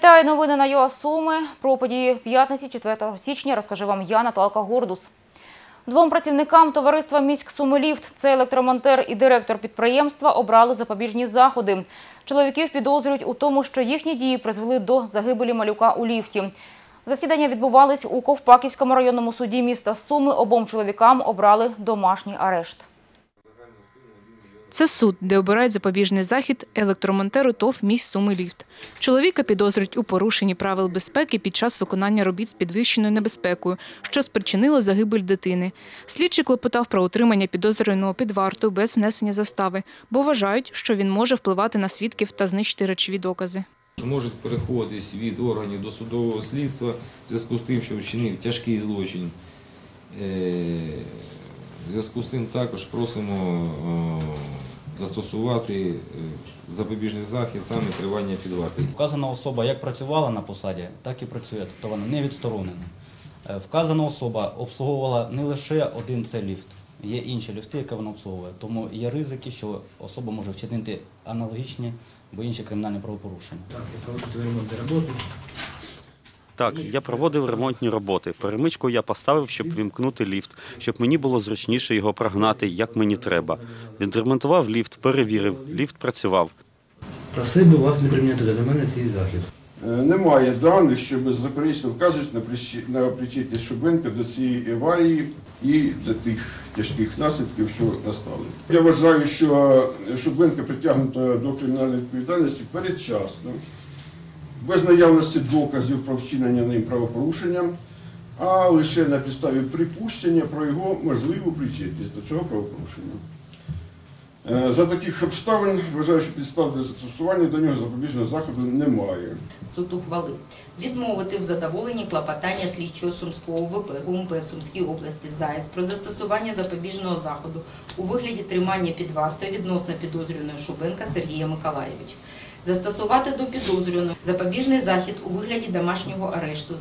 Вітаю новини на ЮА Суми. Про події п'ятниці 4 січня розкаже вам я, Наталка Гордус. Двом працівникам товариства «Міськ Сумиліфт» – це електромонтер і директор підприємства – обрали запобіжні заходи. Чоловіків підозрюють у тому, що їхні дії призвели до загибелі малюка у ліфті. Засідання відбувались у Ковпаківському районному суді міста Суми. Обом чоловікам обрали домашній арешт. Це суд, де обирають запобіжний захід електромонтеру ТОВ «Місь Суми Ліфт». Чоловіка підозрюють у порушенні правил безпеки під час виконання робіт з підвищеною небезпекою, що спричинило загибель дитини. Слідчий клопотав про утримання підозрюваного під вартою без внесення застави, бо вважають, що він може впливати на свідків та знищити речові докази. Можуть переходитись від органів до судового слідства в зв'язку з тим, що вчинив тяжкий злочин. В зв'язку з тим також просимо е, застосувати е, запобіжний захід саме тривання під вартою. Вказана особа як працювала на посаді, так і працює, тобто вона не відсторонена. Е, Вказана особа обслуговувала не лише один цей ліфт, є інші ліфти, які вона обслуговує. Тому є ризики, що особа може вчинити аналогічні або інші кримінальні правопорушення. Так, я проводив ремонтні роботи. Перемичку я поставив, щоб вімкнути ліфт, щоб мені було зручніше його прогнати, як мені треба. Відремонтував ліфт, перевірив, ліфт працював. Просив би вас не приміняти до мене цей захід. Е, Немає даних, що беззаперечно вказують на причетність Шубенка до цієї аварії і до тих тяжких наслідків, що настали. Я вважаю, що Шубенка притягнуто до кримінальної відповідальності передчасно, без наявності доказів про вчинення ним правопорушення, а лише на підставі припущення про його можливу причетність до цього правопорушення. Е, За таких обставин вважаю, що підстав для застосування до нього запобіжного заходу немає. Суд ухвалив відмовити в задоволенні клопотання слідчого Сумського ВП ГУМП в Сумській області ЗАЕС про застосування запобіжного заходу у вигляді тримання під вартою відносно підозрюваного Шубенка Сергія Миколаєвича. Застосувати до підозрюваного запобіжний захід у вигляді домашнього арешту,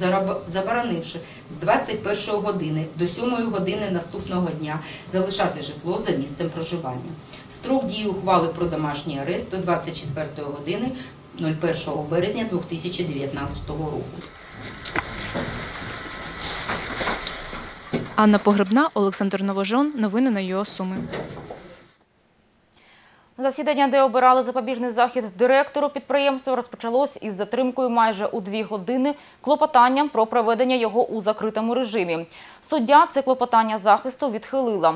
заборонивши з 21 години до 7 години наступного дня залишати житло за місцем проживання. Строк дії ухвали про домашній арест до 24 години 01 березня 2019 року. Анна Погребна, Олександр Новожон. Новини на ЮА Суми. Засідання, де обирали запобіжний захід директору підприємства, розпочалось із затримкою майже у дві години клопотанням про проведення його у закритому режимі. Суддя це клопотання захисту відхилила.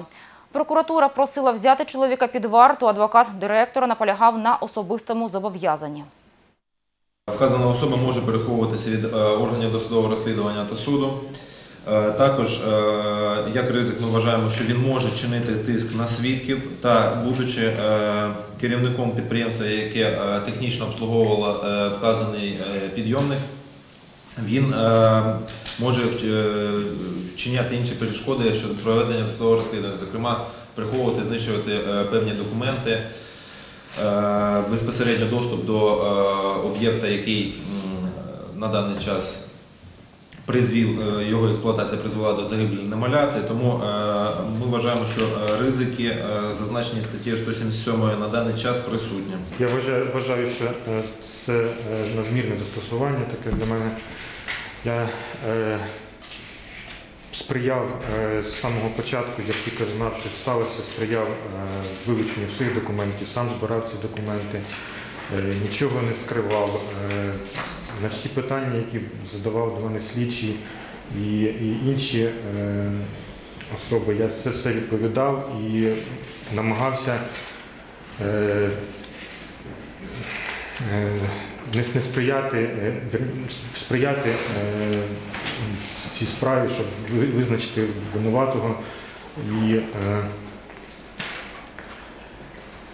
Прокуратура просила взяти чоловіка під варту. Адвокат директора наполягав на особистому зобов'язанні. Вказана особа може переховуватися від е, органів досудового розслідування та суду. Е, Також, е, як ризик, ми вважаємо, що він може чинити тиск на свідків та, будучи е, керівником підприємства, яке технічно обслуговувало вказаний підйомник, він може вчиняти інші перешкоди щодо проведення досудового розслідування, зокрема, приховувати, знищувати певні документи, безпосередньо доступ до об'єкта, який на даний час призвів, е, його експлуатація призвела до загибелі немовляти. Тому е, ми вважаємо, що е, ризики, зазначені статтєю 177 на даний час присутні. Я вважаю, що це надмірне застосування таке для мене. Я сприяв з самого початку, як тільки знав, що сталося, сприяв вилученню всіх документів, сам збирав ці документи, нічого не скривав. На всі питання, які задавав до мене слідчі і, і інші е, особи, я це все відповідав і намагався. Е, е, не, не сприяти, е, сприяти е, цій справі, щоб визначити винуватого і е,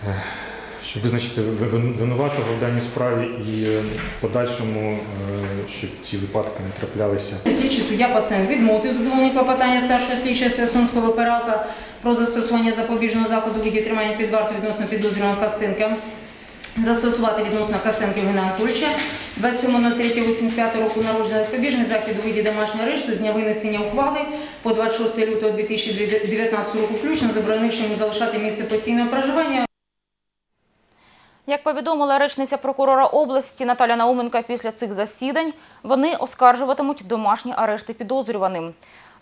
е, щоб визначити ви- ви- винуватого в даній справі і е, в подальшому, е, щоб ці випадки не траплялися. Слідчий суддя Пасен відмовив задоволення клопотання старшого слідчого Сумського ВПРАКа про застосування запобіжного заходу виді тримання під вартою відносно підозрюваного Костенка. Застосувати відносно Костенка Євгена Анатольовича 27.03.85 року народження запобіжний захід у виді домашнього арешту з дня винесення ухвали по 26 лютого 2019 року включно, заборонивши йому залишати місце постійного проживання Як повідомила речниця прокурора області Наталя Науменка після цих засідань, вони оскаржуватимуть домашні арешти підозрюваним.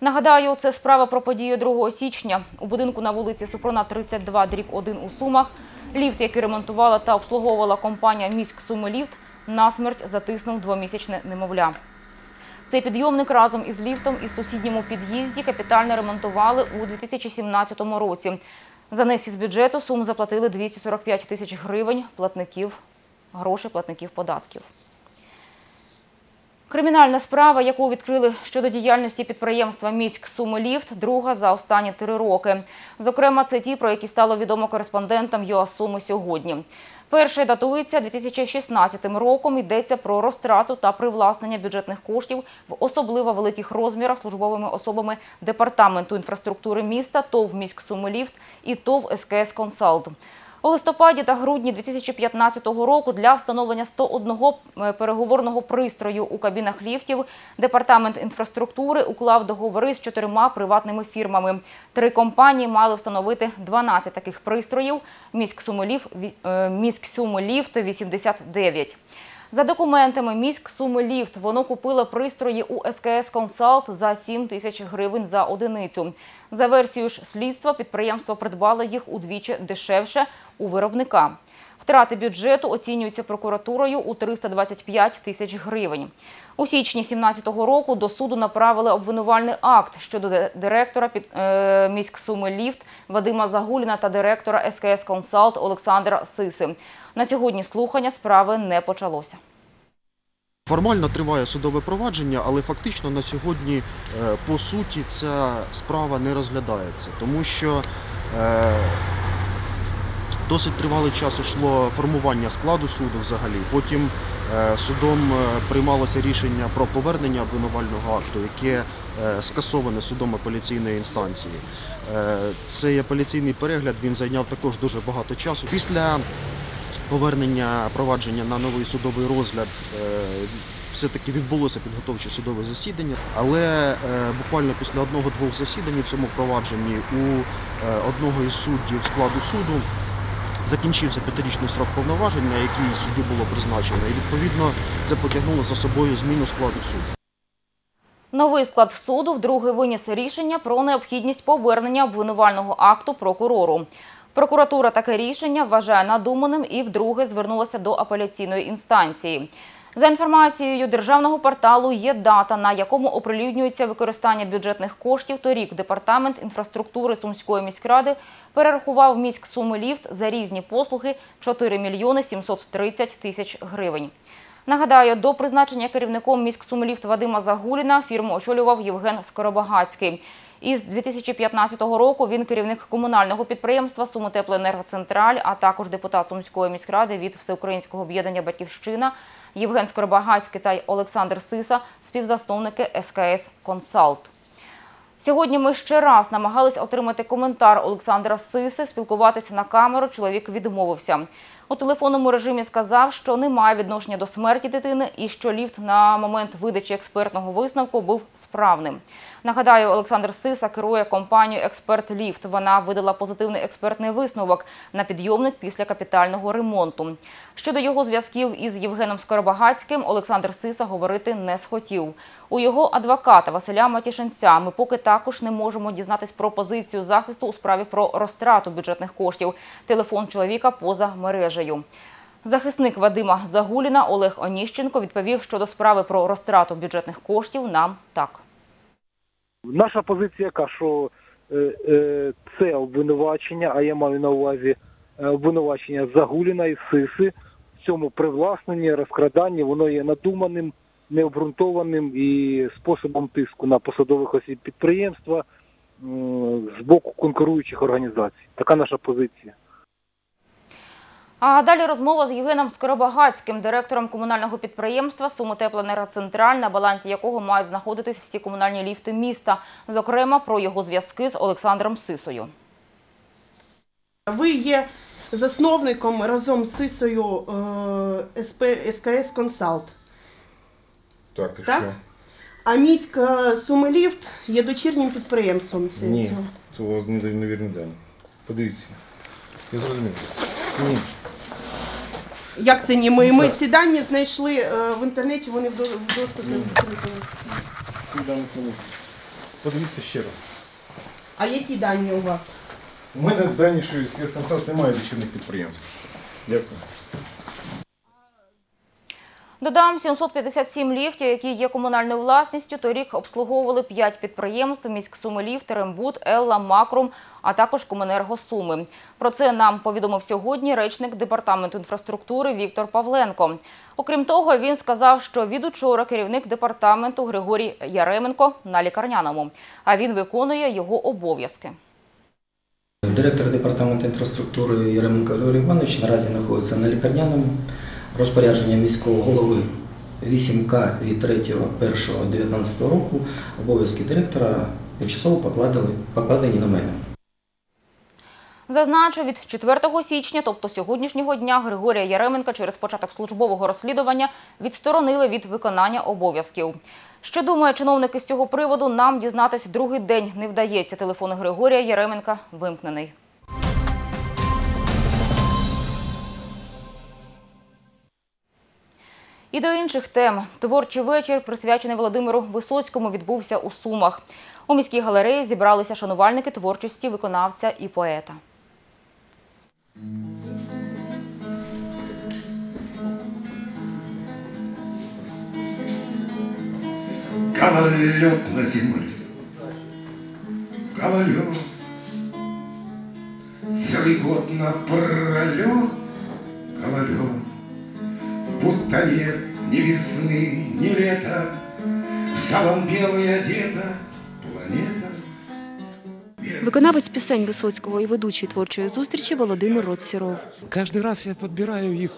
Нагадаю, це справа про подію 2 січня. У будинку на вулиці Супруна 32, дріб 1 у Сумах. Ліфт, який ремонтувала та обслуговувала компанія «Міськ Суми Ліфт», насмерть затиснув двомісячне немовля. Цей підйомник разом із ліфтом із сусідньому під'їзді капітально ремонтували у 2017 році. За них із бюджету сум заплатили 245 тисяч гривень платників, грошей платників податків. Кримінальна справа, яку відкрили щодо діяльності підприємства «Міськ Суми Ліфт», друга за останні три роки. Зокрема, це ті, про які стало відомо кореспондентам ЮАСуми сьогодні. Перший датується 2016 роком. Йдеться про розтрату та привласнення бюджетних коштів в особливо великих розмірах службовими особами Департаменту інфраструктури міста, ТОВ «Міськ Суми і ТОВ СКС Консалт. У листопаді та грудні 2015 року для встановлення 101 переговорного пристрою у кабінах ліфтів Департамент інфраструктури уклав договори з чотирма приватними фірмами. Три компанії мали встановити 12 таких пристроїв. Міськ Сумиліфт 89. За документами міськ Суми Ліфт воно купило пристрої у СКС Консалт за 7 тисяч гривень за одиницю. За версією ж слідства, підприємство придбало їх удвічі дешевше у виробника. Втрати бюджету оцінюються прокуратурою у 325 тисяч гривень. У січні 2017 року до суду направили обвинувальний акт щодо директора під е, міськ Суми Ліфт Вадима Загуліна та директора СКС Консалт Олександра Сиси. На сьогодні слухання справи не почалося. Формально триває судове провадження, але фактично на сьогодні, е, по суті, ця справа не розглядається, тому що е, досить тривалий час йшло формування складу суду взагалі. Потім е, судом приймалося рішення про повернення обвинувального акту, яке скасоване судом апеляційної інстанції. Цей апеляційний перегляд він зайняв також дуже багато часу. Після повернення провадження на новий судовий розгляд все-таки відбулося підготовче судове засідання, але буквально після одного-двох засідань у цьому провадженні у одного із суддів складу суду закінчився п'ятирічний строк повноважень, на який суддю було призначено, і відповідно це потягнуло за собою зміну складу суду. Новий склад суду вдруге виніс рішення про необхідність повернення обвинувального акту прокурору. Прокуратура таке рішення вважає надуманим і вдруге звернулася до апеляційної інстанції. За інформацією державного порталу є дата, на якому оприлюднюється використання бюджетних коштів. Торік департамент інфраструктури Сумської міськради перерахував міськ суми ліфт за різні послуги 4 мільйони 730 тисяч гривень. Нагадаю, до призначення керівником міськ Сумиліфт Вадима Загуліна фірму очолював Євген Скоробагацький. Із 2015 року він керівник комунального підприємства «Сумотеплоенергоцентраль», а також депутат Сумської міськради від Всеукраїнського об'єднання «Батьківщина» Євген Скоробагацький та Олександр Сиса – співзасновники СКС «Консалт». Сьогодні ми ще раз намагались отримати коментар Олександра Сиси. Спілкуватися на камеру чоловік відмовився. У телефонному режимі сказав, що немає відношення до смерті дитини і що ліфт на момент видачі експертного висновку був справним. Нагадаю, Олександр Сиса керує компанією Експерт Ліфт. Вона видала позитивний експертний висновок на підйомник після капітального ремонту. Щодо його зв'язків із Євгеном Скоробагацьким, Олександр Сиса говорити не схотів. У його адвоката Василя Матішенця ми поки також не можемо дізнатись про позицію захисту у справі про розтрату бюджетних коштів. Телефон чоловіка поза мережею. Захисник Вадима Загуліна Олег Оніщенко відповів щодо справи про розтрату бюджетних коштів нам так. Наша позиція яка, що е, е, це обвинувачення, а я маю на увазі е, обвинувачення Загуліна і Сиси в цьому привласненні, розкраданні, воно є надуманим, необґрунтованим і способом тиску на посадових осіб підприємства з боку конкуруючих організацій. Така наша позиція. А далі розмова з Євгеном Скоробагацьким, директором комунального підприємства «Сумотеплоенергоцентраль», на балансі якого мають знаходитись всі комунальні ліфти міста. Зокрема, про його зв'язки з Олександром Сисою. Ви є засновником разом з Сисою е, СП, СКС Консалт. Так, і Так? що? А міськ е, Сумиліфт є дочірнім підприємством Ні, цього. це у вас недовірні дані. Подивіться. Я зрозумів. Ні. Як це ні? Ми, ми ці дані знайшли е, в інтернеті, вони в до- в доступі. Ці дані вони. Подивіться ще раз. А які дані у вас? У мене дані, що спецконсалт немає дочірних підприємств. Дякую. Додам, 757 ліфтів, які є комунальною власністю, торік обслуговували 5 підприємств «Міськсумиліфт», «Рембут», «Елла», «Макрум», а також «Комунерго Суми». Про це нам повідомив сьогодні речник Департаменту інфраструктури Віктор Павленко. Окрім того, він сказав, що від учора керівник департаменту Григорій Яременко на лікарняному, а він виконує його обов'язки. Директор департаменту інфраструктури Яременко Григорій Іванович наразі знаходиться на лікарняному. Розпорядження міського голови 8К від 3.1.19 року обов'язки директора тимчасово покладали, покладені на мене. Зазначу, від 4 січня, тобто сьогоднішнього дня, Григорія Яременка через початок службового розслідування відсторонили від виконання обов'язків. Що думає чиновники з цього приводу, нам дізнатись другий день не вдається. Телефон Григорія Яременка вимкнений. І до інших тем. Творчий вечір, присвячений Володимиру Висоцькому, відбувся у Сумах. У міській галереї зібралися шанувальники творчості виконавця і поета. Гололед на земле, гололед. Целый год напролет, гололед. Будто нет ни весны, ни лета, В салом белой одета планета. Виконавець пісень Висоцького і ведучий творчої зустрічі Володимир Роцсіров. Кожен раз я подбираю их.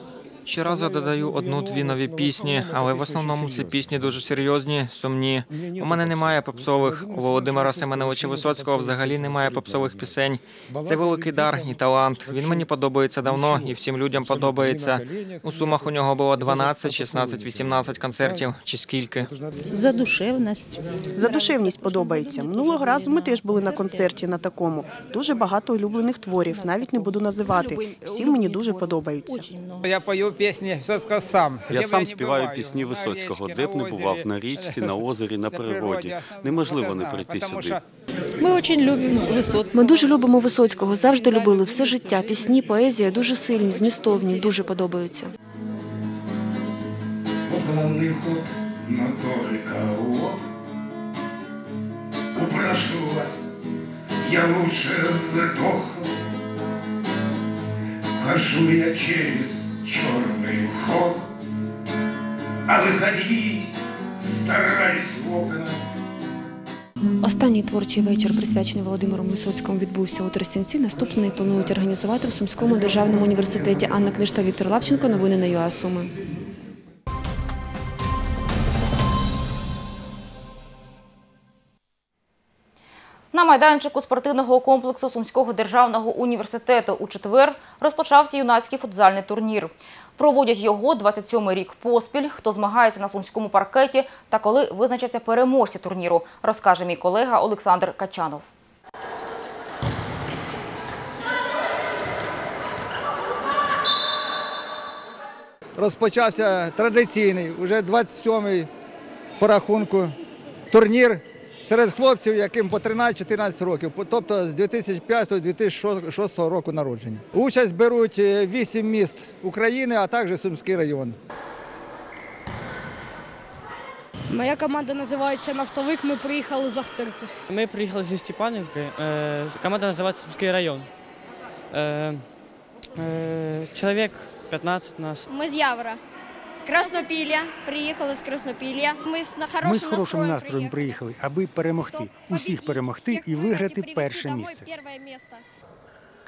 Щоразу додаю одну-дві нові пісні, але в основному ці пісні дуже серйозні, сумні. У мене немає попсових. У Володимира Семеновича Висоцького взагалі немає попсових пісень. Це великий дар і талант. Він мені подобається давно і всім людям подобається. У сумах у нього було 12, 16, 18 концертів чи скільки. За душевність. За душевність подобається. Минулого разу ми теж були на концерті на такому. Дуже багато улюблених творів, навіть не буду називати. Всі мені дуже подобаються. Я пою пісні Висоцького сам. Я сам співаю пісні Висоцького, де б не бував на річці, на озері, на природі. Неможливо не прийти сюди. Ми дуже любимо Висоцького. Ми дуже любимо Висоцького, завжди любили все життя. Пісні, поезія дуже сильні, змістовні, дуже подобаються. Главный ход, но только вот Упрашивать я лучше сдох Хожу я через черный вход А выходить стараюсь в окна Останній творчий вечір, присвячений Володимиру Висоцькому, відбувся у Тростянці. Наступний планують організувати в Сумському державному університеті. Анна Книжта, Віктор Лапченко. Новини на ЮА Суми. На майданчику спортивного комплексу Сумського державного університету у четвер розпочався юнацький футзальний турнір. Проводять його 27-й рік поспіль. Хто змагається на сумському паркеті та коли визначаться переможці турніру, розкаже мій колега Олександр Качанов. розпочався традиційний, уже 27-й по рахунку турнір серед хлопців, яким по 13-14 років, тобто з 2005-2006 року народження. Участь беруть 8 міст України, а також Сумський район. Моя команда називається Нафтовик. Ми приїхали з Ахтирки. Ми приїхали зі Степанівки. Е, Команда називається Сумський район. Е, е, Чоловік 15 нас. Ми з Явора. Краснопілля. Приїхали з Краснопілля. Ми з хорошим, Ми з хорошим настроєм настроєм приїхали, аби перемогти, усіх перемогти і виграти перше місце.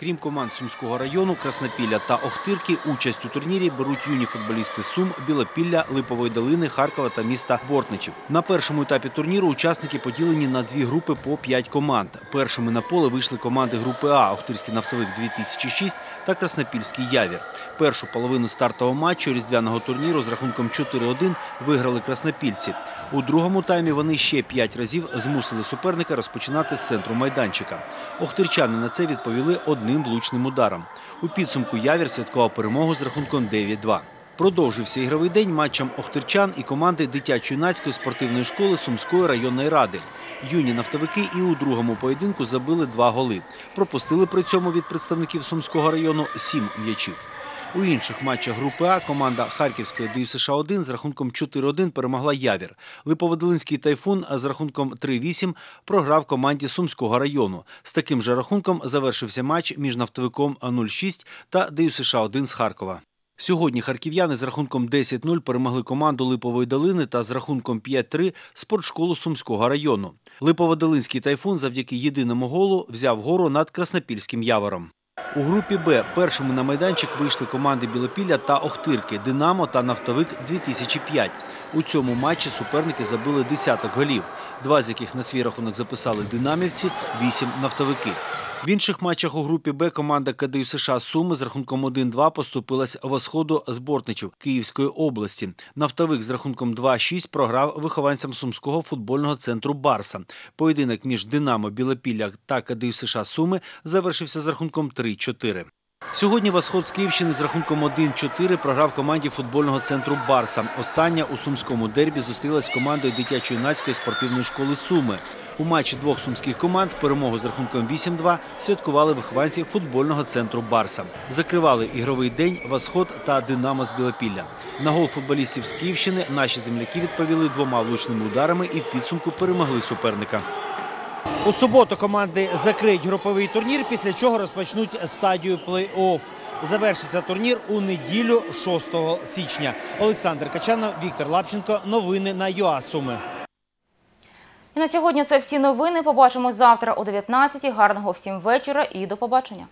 Крім команд Сумського району, Краснопілля та Охтирки, участь у турнірі беруть юні футболісти Сум, Білопілля, Липової долини, Харкова та міста Бортничів. На першому етапі турніру учасники поділені на дві групи по п'ять команд. Першими на поле вийшли команди групи А Охтирський нафтовик 2006 та Краснопільський Явір. Першу половину стартового матчу різдвяного турніру з рахунком 4-1 виграли краснопільці. У другому таймі вони ще п'ять разів змусили суперника розпочинати з центру майданчика. Охтирчани на це відповіли одним одним влучним ударом. У підсумку Явір святкував перемогу з рахунком 9-2. Продовжився ігровий день матчем охтирчан і команди дитячо-юнацької спортивної школи Сумської районної ради. Юні нафтовики і у другому поєдинку забили два голи. Пропустили при цьому від представників Сумського району сім м'ячів. У інших матчах групи А команда Харківської ДЮСШ 1 з рахунком 4-1 перемогла Явір. Липоводолинський тайфун з рахунком 3-8 програв команді Сумського району. З таким же рахунком завершився матч між нафтовиком 0-6 та ДЮСШ 1 з Харкова. Сьогодні харків'яни з рахунком 10-0 перемогли команду Липової долини та з рахунком 5-3 спортшколу Сумського району. Липоводолинський тайфун завдяки єдиному голу взяв гору над Краснопільським явором. У групі Б першими на майданчик вийшли команди Білопілля та Охтирки, Динамо та Нафтовик 2005. У цьому матчі суперники забили десяток голів, два з яких на свій рахунок записали динамівці, вісім нафтовики. В інших матчах у групі Б команда КДЮ США Суми з рахунком 1-2 поступилась восходу з Бортничів Київської області. Нафтовик з рахунком 2-6 програв вихованцям Сумського футбольного центру Барса. Поєдинок між Динамо Білопілля та КДЮ США Суми завершився з рахунком 3-4. Сьогодні Восход з Київщини з рахунком 1-4 програв команді футбольного центру Барса. Остання у сумському дербі зустрілась з командою дитячо-юнацької спортивної школи Суми. У матчі двох сумських команд перемогу з рахунком 8-2 святкували вихованці футбольного центру Барса. Закривали ігровий день Восход та Динамо з Білопілля. На гол футболістів з Київщини наші земляки відповіли двома влучними ударами і в підсумку перемогли суперника. У суботу команди закриють груповий турнір, після чого розпочнуть стадію плей-офф. Завершиться турнір у неділю 6 січня. Олександр Качанов, Віктор Лапченко. Новини на ЮА Суми. І на сьогодні це всі новини. Побачимось завтра о 19-й. Гарного всім вечора і до побачення.